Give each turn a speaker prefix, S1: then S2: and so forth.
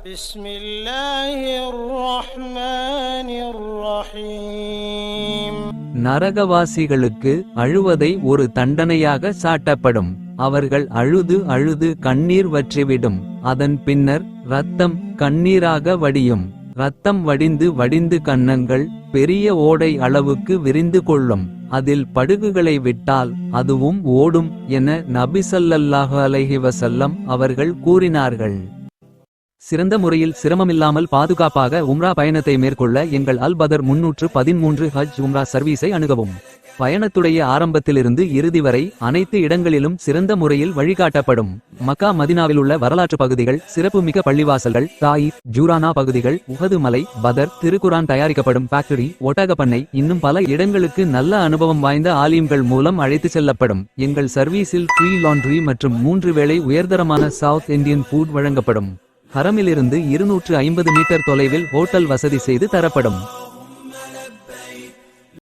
S1: بسم الله الرحمن الرحيم
S2: நரகவாசிகளுக்கு அழுவதை ஒரு தண்டனையாக சாட்டப்படும் அவர்கள் அழுது அழுது கண்ணீர் வற்றிவிடும் அதன் பின்னர் இரத்தம் கண்ணீராக வடியும் இரத்தம் வடிந்து வடிந்து கன்னங்கள் பெரிய ஓடை அளவுக்கு விரிந்து கொள்ளும் அதில் படுகுகளை விட்டால் அதுவும் ஓடும் என நபிசல்லல்லாஹு அலைஹி வஸல்லம் அவர்கள் கூறினார்கள் சிறந்த முறையில் சிரமமில்லாமல் பாதுகாப்பாக உம்ரா பயணத்தை மேற்கொள்ள எங்கள் அல் பதர் முன்னூற்று பதிமூன்று ஹஜ் உம்ரா சர்வீஸை அணுகவும். பயணத்துடைய ஆரம்பத்திலிருந்து இறுதி வரை அனைத்து இடங்களிலும் சிறந்த முறையில் வழிகாட்டப்படும். மக்கா மதினாவில் உள்ள வரலாற்று பகுதிகள் சிறப்புமிக்க பள்ளிவாசல்கள் தாயிப் ஜூரானா பகுதிகள் உஹது மலை பதர் திருக்குரான் தயாரிக்கப்படும் ஃபேக்டரி ஒட்டகப்பண்ணை இன்னும் பல இடங்களுக்கு நல்ல அனுபவம் வாய்ந்த ஆலிம்கள் மூலம் அழைத்து செல்லப்படும். எங்கள் சர்வீஸில் ஃப்ரீ லாண்ட்ரி மற்றும் மூன்று வேளை உயர்தரமான சவுத் இந்தியன் ஃபுட் வழங்கப்படும். ஹரமிலிருந்து இருநூற்று ஐம்பது மீட்டர் தொலைவில் ஹோட்டல் வசதி செய்து தரப்படும்.